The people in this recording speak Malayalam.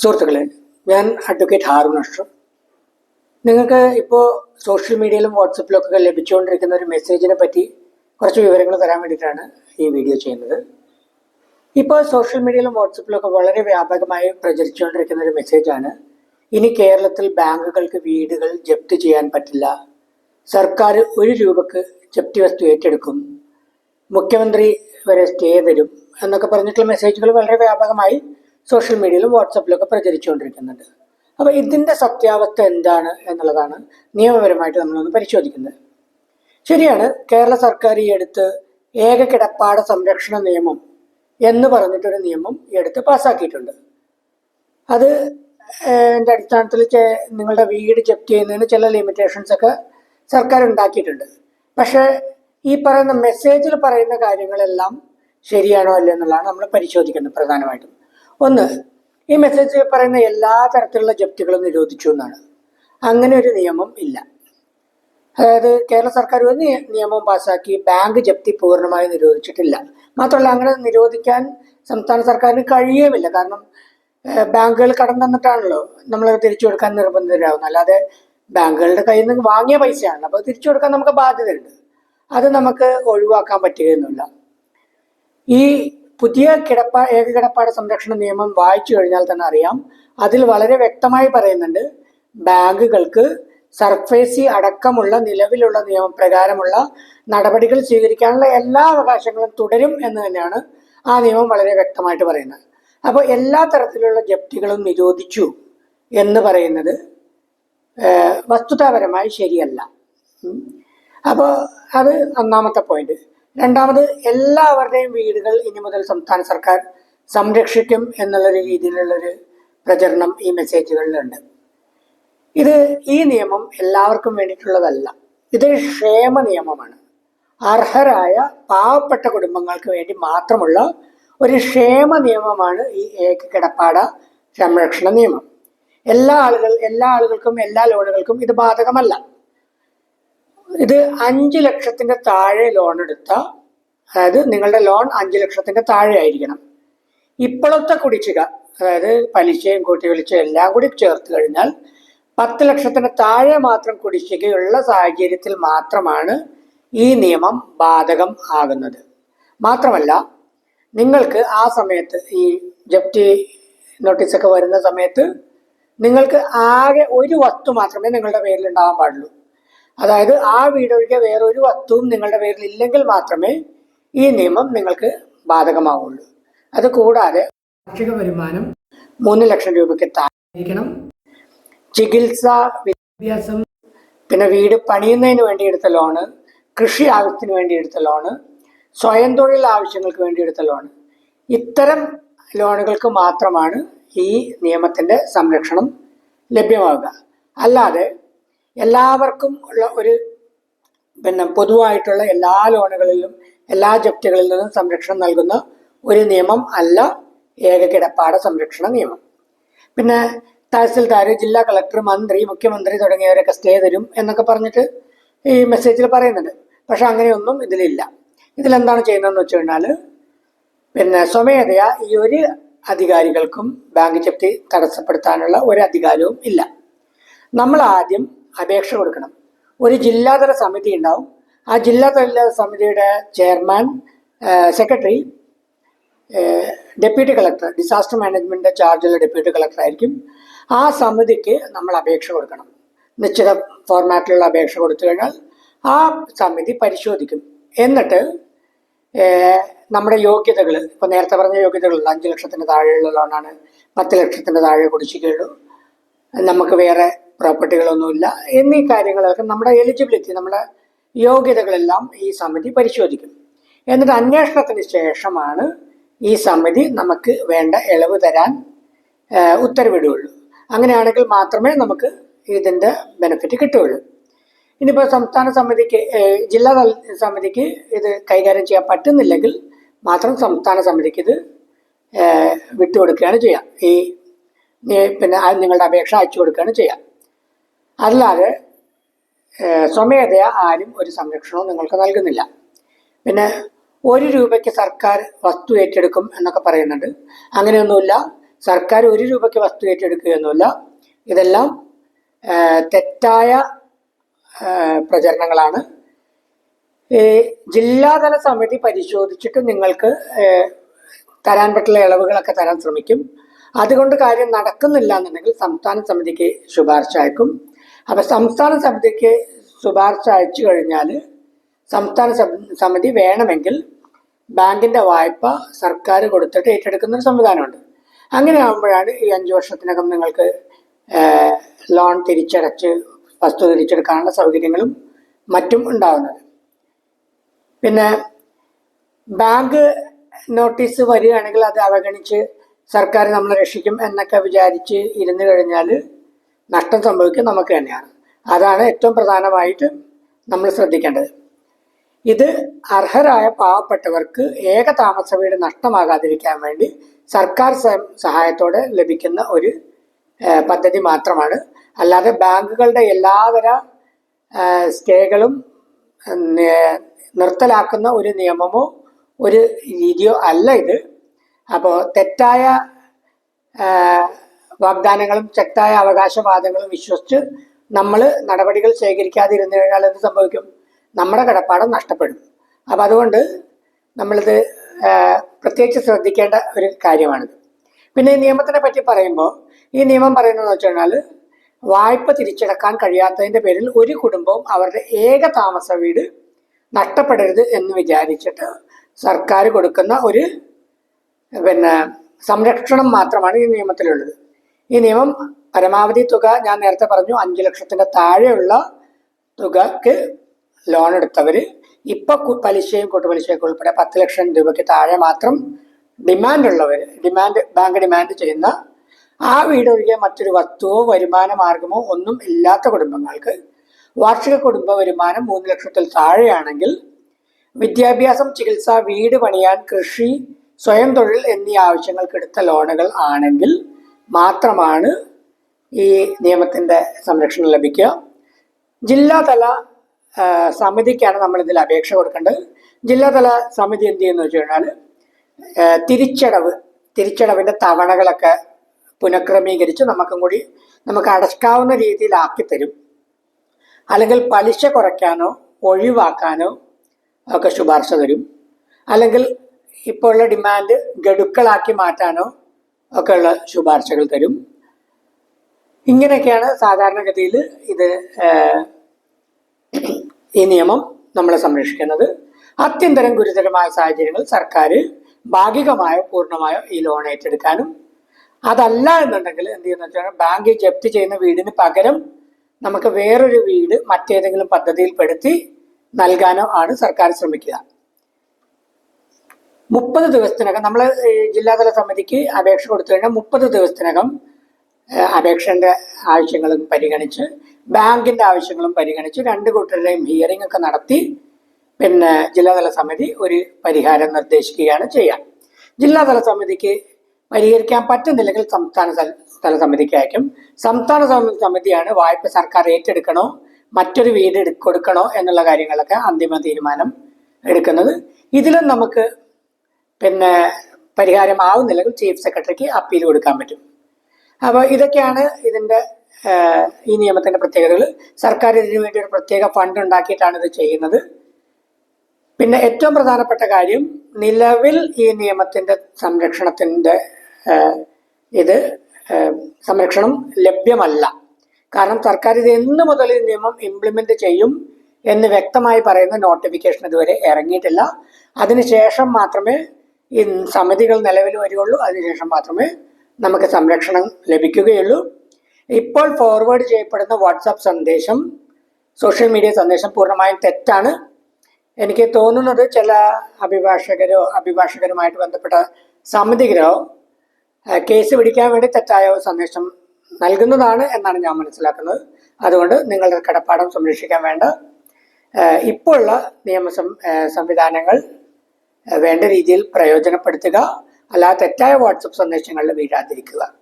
സുഹൃത്തുക്കളെ ഞാൻ അഡ്വക്കേറ്റ് ഹാറൂൺ അഷ്റഫ്. നിങ്ങൾക്ക് ഇപ്പോൾ സോഷ്യൽ മീഡിയയിലും വാട്സപ്പിലും ഒക്കെ ലഭിച്ചുകൊണ്ടിരിക്കുന്ന ഒരു മെസ്സേജിനെ പറ്റി കുറച്ച് വിവരങ്ങൾ തരാൻ വേണ്ടിയിട്ടാണ് ഈ വീഡിയോ ചെയ്യുന്നത്. ഇപ്പോൾ സോഷ്യൽ മീഡിയയിലും വാട്സപ്പിലും ഒക്കെ വളരെ വ്യാപകമായി പ്രചരിച്ചുകൊണ്ടിരിക്കുന്ന ഒരു മെസ്സേജാണ് ഇനി കേരളത്തിൽ ബാങ്കുകൾക്ക് വീടുകൾ ജപ്തി ചെയ്യാൻ പറ്റില്ല. സർക്കാർ ഒരു രൂപക്ക് ജപ്തി വസ്തു ഏറ്റെടുക്കും. മുഖ്യമന്ത്രി വരെ സ്റ്റേ തരും എന്നൊക്കെ പറഞ്ഞിട്ടുള്ള മെസ്സേജുകൾ വളരെ വ്യാപകമായി സോഷ്യൽ മീഡിയയിലും വാട്സപ്പിലൊക്കെ പ്രചരിച്ചുകൊണ്ടിരിക്കുന്നുണ്ട്. അപ്പോൾ ഇതിന്റെ സത്യാവസ്ഥ എന്താണ് എന്നുള്ളതാണ് നിയമപരമായിട്ട് നമ്മളൊന്ന് പരിശോധിക്കുന്നത്. ശരിയാണ് കേരള സർക്കാർ ഈ അടുത്ത് ഏക കിടപ്പാട സംരക്ഷണ നിയമം എന്ന് പറഞ്ഞിട്ടൊരു നിയമം ഈ അടുത്ത് പാസ്സാക്കിയിട്ടുണ്ട് അത് എന്റെ അടിസ്ഥാനത്തിൽ നിങ്ങളുടെ വീട് ജപ്തി ചെയ്യുന്നതിന് ചില ലിമിറ്റേഷൻസ് ഒക്കെ സർക്കാർ ഉണ്ടാക്കിയിട്ടുണ്ട്. പക്ഷേ ഈ പറയുന്ന മെസ്സേജിൽ പറയുന്ന കാര്യങ്ങളെല്ലാം ശരിയാണോ അല്ലെന്നുള്ളതാണ് നമ്മൾ പരിശോധിക്കുന്നത് പ്രധാനമായിട്ടും. ഒന്ന് ഈ മെസ്സേജ് പറയുന്ന എല്ലാ തരത്തിലുള്ള ജപ്തികളും നിരോധിച്ചു എന്നാണ്. അങ്ങനെ ഒരു നിയമം ഇല്ല. അതായത് കേരള സർക്കാർ ഒരു നിയമം പാസ്സാക്കി ബാങ്ക് ജപ്തി പൂർണമായി നിരോധിച്ചിട്ടില്ല. മാത്രമല്ല അങ്ങനെ നിരോധിക്കാൻ സംസ്ഥാന സർക്കാരിന് കഴിയുമില്ല കാരണം ബാങ്കുകൾ കടം തന്നിട്ടാണല്ലോ നമ്മൾ തിരിച്ചു കൊടുക്കാൻ നിർബന്ധിതരാകുന്നത് അല്ലാതെ ബാങ്കുകളുടെ കയ്യിൽ നിന്ന് വാങ്ങിയ പൈസയാണ്. അപ്പോൾ തിരിച്ചു കൊടുക്കാൻ നമുക്ക് ബാധ്യതയുണ്ട്. അത് നമുക്ക് ഒഴിവാക്കാൻ പറ്റുകയൊന്നുമില്ല. ഈ പുതിയ കിടപ്പാ ഏക കിടപ്പാട് സംരക്ഷണ നിയമം വായിച്ചു കഴിഞ്ഞാൽ തന്നെ അറിയാം. അതിൽ വളരെ വ്യക്തമായി പറയുന്നുണ്ട് ബാങ്കുകൾക്ക് സർഫേസി അടക്കമുള്ള നിലവിലുള്ള നിയമപ്രകാരമുള്ള നടപടികൾ സ്വീകരിക്കാനുള്ള എല്ലാ അവകാശങ്ങളും തുടരും എന്ന് തന്നെയാണ് ആ നിയമം വളരെ വ്യക്തമായിട്ട് പറയുന്നത്. അപ്പോൾ എല്ലാ തരത്തിലുള്ള ജപ്തികളും നിരോധിച്ചു എന്ന് പറയുന്നത് വസ്തുതാപരമായി ശരിയല്ല. അപ്പോൾ അത് ഒന്നാമത്തെ പോയിന്റ് രണ്ടാമത് എല്ലാവരുടെയും വീടുകൾ ഇനി മുതൽ സംസ്ഥാന സർക്കാർ സംരക്ഷിക്കും എന്നുള്ളൊരു രീതിയിലുള്ളൊരു പ്രചരണം ഈ മെസ്സേജുകളിലുണ്ട്. ഇത് ഈ നിയമം എല്ലാവർക്കും വേണ്ടിയിട്ടുള്ളതല്ല. ഇത് ക്ഷേമ നിയമമാണ്. അർഹരായ പാവപ്പെട്ട കുടുംബങ്ങൾക്ക് വേണ്ടി മാത്രമുള്ള ഒരു ക്ഷേമ നിയമമാണ് ഈ ഏക കിടപ്പാട സംരക്ഷണ നിയമം. എല്ലാ ആളുകൾ എല്ലാ ആളുകൾക്കും എല്ലാ ലോണുകൾക്കും ഇത് ബാധകമല്ല. ഇത് അഞ്ച് ലക്ഷത്തിന്റെ താഴെ ലോൺ എടുത്ത അതായത് നിങ്ങളുടെ ലോൺ അഞ്ച് ലക്ഷത്തിന്റെ താഴെ ആയിരിക്കണം. ഇപ്പോഴത്തെ കുടിശ്ശിക അതായത് പലിശയും കൂട്ടി വിളിച്ചും എല്ലാം കൂടി ചേർത്ത് കഴിഞ്ഞാൽ പത്ത് ലക്ഷത്തിന് താഴെ മാത്രം കുടിശ്ശികയുള്ള സാഹചര്യത്തിൽ മാത്രമാണ് ഈ നിയമം ബാധകം ആകുന്നത്. മാത്രമല്ല നിങ്ങൾക്ക് ആ സമയത്ത് ഈ ജപ്തി നോട്ടീസൊക്കെ വരുന്ന സമയത്ത് നിങ്ങൾക്ക് ആകെ ഒരു വസ്തു മാത്രമേ നിങ്ങളുടെ പേരിൽ ഉണ്ടാവാൻ പാടുള്ളൂ. അതായത് ആ വീടൊഴികെ വേറൊരു വസ്തുവും നിങ്ങളുടെ പേരിൽ ഇല്ലെങ്കിൽ മാത്രമേ ഈ നിയമം നിങ്ങൾക്ക് ബാധകമാവുള്ളൂ. അത് കൂടാതെ വാർഷിക വരുമാനം മൂന്ന് ലക്ഷം രൂപയ്ക്ക് താഴെയിരിക്കണം. ചികിത്സ വിദ്യാഭ്യാസം പിന്നെ വീട് പണിയുന്നതിന് വേണ്ടി എടുത്ത ലോണ് കൃഷി ആവശ്യത്തിന് വേണ്ടി എടുത്ത ലോണ് സ്വയം തൊഴിൽ ആവശ്യങ്ങൾക്ക് വേണ്ടി എടുത്ത ലോണ്. ഇത്തരം ലോണുകൾക്ക് മാത്രമാണ് ഈ നിയമത്തിന്റെ സംരക്ഷണം ലഭ്യമാവുക. അല്ലാതെ എല്ലാവർക്കും ഉള്ള ഒരു പിന്നെ പൊതുവായിട്ടുള്ള എല്ലാ ലോണുകളിലും എല്ലാ ജപ്തികളിൽ നിന്നും സംരക്ഷണം നൽകുന്ന ഒരു നിയമം അല്ല ഏക കിടപ്പാട സംരക്ഷണ നിയമം. പിന്നെ തഹസിൽദാർ ജില്ലാ കളക്ടർ മന്ത്രി മുഖ്യമന്ത്രി തുടങ്ങിയവരൊക്കെ സ്റ്റേ തരും എന്നൊക്കെ പറഞ്ഞിട്ട് ഈ മെസ്സേജിൽ പറയുന്നുണ്ട്. പക്ഷെ അങ്ങനെയൊന്നും ഇതിലില്ല. ഇതിലെന്താണ് ചെയ്യുന്നതെന്ന് വെച്ച് കഴിഞ്ഞാൽ പിന്നെ സ്വമേധയാ ഈ ഒരു അധികാരികൾക്കും ബാങ്ക് ജപ്തി തടസ്സപ്പെടുത്താനുള്ള ഒരു അധികാരവും ഇല്ല. നമ്മൾ ആദ്യം അപേക്ഷ കൊടുക്കണം. ഒരു ജില്ലാതല സമിതി ഉണ്ടാവും. ആ ജില്ലാതല സമിതിയുടെ chairman secretary deputy collector disaster മാനേജ്മെന്റിന്റെ ചാർജുള്ള ഡെപ്യൂട്ടി കളക്ടർ ആയിരിക്കും. ആ സമിതിക്ക് നമ്മൾ അപേക്ഷ കൊടുക്കണം. നിശ്ചിത ഫോർമാറ്റിലുള്ള അപേക്ഷ കൊടുത്തു കഴിഞ്ഞാൽ ആ സമിതി പരിശോധിക്കും. എന്നിട്ട് നമ്മുടെ യോഗ്യതകൾ ഇപ്പോൾ നേരത്തെ പറഞ്ഞ യോഗ്യതകളുണ്ട്. അഞ്ച് ലക്ഷത്തിന് താഴെയുള്ള ലോണാണ് പത്ത് ലക്ഷത്തിന്റെ താഴെ കുടിശ്ശികയുള്ളൂ. നമുക്ക് വേറെ പ്രോപ്പർട്ടികളൊന്നുമില്ല എന്നീ കാര്യങ്ങളൊക്കെ നമ്മുടെ എലിജിബിലിറ്റി നമ്മുടെ യോഗ്യതകളെല്ലാം ഈ സമിതി പരിശോധിക്കും എന്നിട്ട് അന്വേഷണത്തിന് ശേഷമാണ് ഈ സമിതി നമുക്ക് വേണ്ട ഇളവ് തരാൻ ഉത്തരവിടുകയുള്ളൂ. അങ്ങനെയാണെങ്കിൽ മാത്രമേ നമുക്ക് ഇതിന്റെ ബെനിഫിറ്റ് കിട്ടുകയുള്ളൂ. ഇനിയിപ്പോൾ സംസ്ഥാന സമിതിക്ക് ജില്ലാ സമിതിക്ക് ഇത് കൈകാര്യം ചെയ്യാൻ പറ്റുന്നില്ലെങ്കിൽ മാത്രം സംസ്ഥാന സമിതിക്ക് ഇത് വിട്ടുകൊടുക്കുകയാണ് ചെയ്യാം. ഈ പിന്നെ നിങ്ങളുടെ അപേക്ഷ അയച്ചു കൊടുക്കുകയാണ് ചെയ്യുക അല്ലാതെ സ്വമേധയാ ആരും ഒരു സംരക്ഷണവും നിങ്ങൾക്ക് നൽകുന്നില്ല. പിന്നെ ഒരു രൂപയ്ക്ക് സർക്കാർ വസ്തു ഏറ്റെടുക്കും എന്നൊക്കെ പറയുന്നുണ്ട്. അങ്ങനെയൊന്നുമില്ല. സർക്കാർ ഒരു രൂപയ്ക്ക് വസ്തു ഏറ്റെടുക്കുകയൊന്നുമില്ല ഇതെല്ലാം തെറ്റായ പ്രചരണങ്ങളാണ്. ജില്ലാതല സമിതി പരിശോധിച്ചിട്ട് നിങ്ങൾക്ക് തരാൻ പറ്റുള്ള ഇളവുകളൊക്കെ തരാൻ ശ്രമിക്കും. അതുകൊണ്ട് കാര്യം നടക്കുന്നില്ല എന്നുണ്ടെങ്കിൽ സംസ്ഥാന സമിതിക്ക് ശുപാർശ അയക്കും. അപ്പൊ സംസ്ഥാന സമിതിക്ക് ശുപാർശ അയച്ചു കഴിഞ്ഞാൽ സംസ്ഥാന സമിതി വേണമെങ്കിൽ ബാങ്കിന്റെ വായ്പ സർക്കാർ കൊടുത്തിട്ട് ഏറ്റെടുക്കുന്ന ഒരു സംവിധാനമുണ്ട്. അങ്ങനെ ആകുമ്പോഴാണ് ഈ അഞ്ചു വർഷത്തിനകം നിങ്ങൾക്ക് ലോൺ തിരിച്ചടച്ച് വസ്തു തിരിച്ചെടുക്കാനുള്ള സൗകര്യങ്ങളും മറ്റും ഉണ്ടാകുന്നത് പിന്നെ ബാങ്ക് നോട്ടീസ് വരികയാണെങ്കിൽ അത് അവഗണിച്ച് സർക്കാർ നമ്മളെ രക്ഷിക്കും എന്നൊക്കെ വിചാരിച്ച് ഇരുന്ന് കഴിഞ്ഞാൽ നഷ്ടം സംഭവിക്കുക നമുക്ക് തന്നെയാണ്. അതാണ് ഏറ്റവും പ്രധാനമായിട്ട് നമ്മൾ ശ്രദ്ധിക്കേണ്ടത്. ഇത് അർഹരായ പാവപ്പെട്ടവർക്ക് ഏക താമസ വീട് നഷ്ടമാകാതിരിക്കാൻ വേണ്ടി സർക്കാർ സഹായത്തോടെ ലഭിക്കുന്ന ഒരു പദ്ധതി മാത്രമാണ്. അല്ലാതെ ബാങ്കുകളുടെ എല്ലാതര സ്റ്റേകളും നിർത്തലാക്കുന്ന ഒരു നിയമമോ ഒരു രീതിയോ അല്ല ഇത്. അപ്പോൾ തെറ്റായ വാഗ്ദാനങ്ങളും ശക്തമായ അവകാശവാദങ്ങളും വിശ്വസിച്ച് നമ്മൾ നടപടികൾ സ്വീകരിക്കാതിരുന്നു കഴിഞ്ഞാൽ എന്ത് സംഭവിക്കും? നമ്മുടെ കടപ്പാടം നഷ്ടപ്പെടും. അപ്പം അതുകൊണ്ട് നമ്മളിത് പ്രത്യേകിച്ച് ശ്രദ്ധിക്കേണ്ട ഒരു കാര്യമാണിത്. പിന്നെ ഈ നിയമത്തിനെ പറ്റി പറയുമ്പോൾ ഈ നിയമം പറയുന്നതെന്ന് വെച്ച് കഴിഞ്ഞാൽ വായ്പ തിരിച്ചടക്കാൻ കഴിയാത്തതിന്റെ പേരിൽ ഒരു കുടുംബവും അവരുടെ ഏക താമസ വീട് നഷ്ടപ്പെടരുത് എന്ന് വിചാരിച്ചിട്ട് സർക്കാർ കൊടുക്കുന്ന ഒരു പിന്നെ സംരക്ഷണം മാത്രമാണ് ഈ നിയമത്തിലുള്ളത്. ഈ നിയമം പരമാവധി തുക ഞാൻ നേരത്തെ പറഞ്ഞു അഞ്ചു ലക്ഷത്തിന്റെ താഴെയുള്ള തുകക്ക് ലോൺ എടുത്തവര് ഇപ്പൊ പലിശയും കൂട്ടുപലിശയൊക്കെ ഉൾപ്പെടെ പത്ത് ലക്ഷം രൂപയ്ക്ക് താഴെ മാത്രം ഡിമാൻഡ് ഉള്ളവർ ഡിമാൻഡ് ബാങ്ക് ഡിമാൻഡ് ചെയ്യുന്ന ആ വീട് ഒഴികെ മറ്റൊരു വസ്തുവോ വരുമാന മാർഗമോ ഒന്നും ഇല്ലാത്ത കുടുംബങ്ങൾക്ക് വാർഷിക കുടുംബ വരുമാനം മൂന്ന് ലക്ഷത്തിൽ താഴെയാണെങ്കിൽ വിദ്യാഭ്യാസം ചികിത്സ വീട് പണിയാൻ കൃഷി സ്വയം തൊഴിൽ എന്നീ ആവശ്യങ്ങൾക്ക് എടുത്ത ലോണുകൾ ആണെങ്കിൽ മാത്രമാണ് ഈ നിയമത്തിന്റെ സംരക്ഷണം ലഭിക്കുക. ജില്ലാതല സമിതിക്കാണ് നമ്മൾ ഇതിൽ അപേക്ഷ കൊടുക്കേണ്ടത്. ജില്ലാതല സമിതി എന്ത് ചെയ്യുന്നു വെച്ച് കഴിഞ്ഞാൽ തിരിച്ചടവ് തിരിച്ചടവിന്റെ തവണകളൊക്കെ പുനഃക്രമീകരിച്ച് നമുക്കും കൂടി നമുക്ക് അടക്കാവുന്ന രീതിയിലാക്കി തരും. അല്ലെങ്കിൽ പലിശ കുറയ്ക്കാനോ ഒഴിവാക്കാനോ ഒക്കെ ശുപാർശ തരും. അല്ലെങ്കിൽ ഇപ്പോൾ ഉള്ള ഡിമാൻഡ് ഗഡുക്കളാക്കി മാറ്റാനോ ഒക്കെ ഉള്ള ശുപാർശകൾ തരും. ഇങ്ങനെയൊക്കെയാണ് സാധാരണഗതിയിൽ ഇത് ഈ നിയമം നമ്മളെ സംരക്ഷിക്കുന്നത്. അത്യന്തരം ഗുരുതരമായ സാഹചര്യങ്ങൾ സർക്കാർ ഭാഗികമായോ പൂർണമായോ ഈ ലോൺ ഏറ്റെടുക്കാനും അതല്ല എന്നുണ്ടെങ്കിൽ എന്ത് ചെയ്യുന്ന വെച്ചാൽ ബാങ്ക് ജപ്തി ചെയ്യുന്ന വീടിന് പകരം നമുക്ക് വേറൊരു വീട് മറ്റേതെങ്കിലും പദ്ധതിയിൽപ്പെടുത്തി നൽകാനോ ആണ് സർക്കാർ ശ്രമിക്കുക. മുപ്പത് ദിവസത്തിനകം നമ്മൾ ജില്ലാതല സമിതിക്ക് അപേക്ഷ കൊടുത്തു കഴിഞ്ഞാൽ മുപ്പത് ദിവസത്തിനകം അപേക്ഷന്റെ ആവശ്യങ്ങളും പരിഗണിച്ച് ബാങ്കിന്റെ ആവശ്യങ്ങളും പരിഗണിച്ച് രണ്ട് കൂട്ടരുടെയും ഹിയറിംഗ് ഒക്കെ നടത്തി പിന്നെ ജില്ലാതല സമിതി ഒരു പരിഹാരം നിർദ്ദേശിക്കുകയാണ് ചെയ്യുക ജില്ലാതല സമിതിക്ക് പരിഹരിക്കാൻ പറ്റുന്നില്ലെങ്കിൽ സംസ്ഥാന തല- സമിതിക്ക് അയക്കും. സംസ്ഥാന സമിതിയാണ് വായ്പ സർക്കാർ ഏറ്റെടുക്കണോ മറ്റൊരു വീട് കൊടുക്കണോ എന്നുള്ള കാര്യങ്ങളൊക്കെ അന്തിമ തീരുമാനം എടുക്കുന്നത്. ഇതിലും നമുക്ക് പിന്നെ പരിഹാരമാവുന്നില്ലെങ്കിൽ ചീഫ് സെക്രട്ടറിക്ക് അപ്പീൽ കൊടുക്കാൻ പറ്റും. അപ്പോൾ ഇതൊക്കെയാണ് ഇതിന്റെ ഈ നിയമത്തിന്റെ പ്രത്യേകതകൾ. സർക്കാർ ഇതിനു വേണ്ടി ഒരു പ്രത്യേക ഫണ്ട് ഉണ്ടാക്കിയിട്ടാണ് ഇത് ചെയ്യുന്നത്. പിന്നെ ഏറ്റവും പ്രധാനപ്പെട്ട കാര്യം നിലവിൽ ഈ നിയമത്തിന്റെ സംരക്ഷണത്തിന്റെ ഇത് സംരക്ഷണം ലഭ്യമല്ല. കാരണം സർക്കാർ ഇത് എന്ന് മുതൽ ഈ നിയമം ഇംപ്ലിമെന്റ് ചെയ്യും എന്ന് വ്യക്തമായി പറയുന്ന നോട്ടിഫിക്കേഷൻ ഇതുവരെ ഇറങ്ങിയിട്ടില്ല. അതിനുശേഷം മാത്രമേ ഈ സമിതികൾ നിലവിൽ വരികയുള്ളൂ. അതിനുശേഷം മാത്രമേ നമുക്ക് സംരക്ഷണം ലഭിക്കുകയുള്ളൂ. ഇപ്പോൾ ഫോർവേഡ് ചെയ്യപ്പെടുന്ന വാട്സാപ്പ് സന്ദേശം സോഷ്യൽ മീഡിയ സന്ദേശം പൂർണമായും തെറ്റാണ്. എനിക്ക് തോന്നുന്നത് ചില അഭിഭാഷകരോ അഭിഭാഷകരുമായിട്ട് ബന്ധപ്പെട്ട സമിതികളോ കേസ് പിടിക്കാൻ വേണ്ടി തെറ്റായ സന്ദേശം നൽകുന്നതാണ് എന്നാണ് ഞാൻ മനസ്സിലാക്കുന്നത്. അതുകൊണ്ട് നിങ്ങളുടെ കടപ്പാടം സംരക്ഷിക്കാൻ വേണ്ട. ഇപ്പോഴുള്ള നിയമ സംവിധാനങ്ങൾ വേണ്ട രീതിയിൽ പ്രയോജനപ്പെടുത്തുക അല്ലാതെ തെറ്റായ വാട്സപ്പ് സന്ദേശങ്ങളിൽ വീഴാതിരിക്കുക.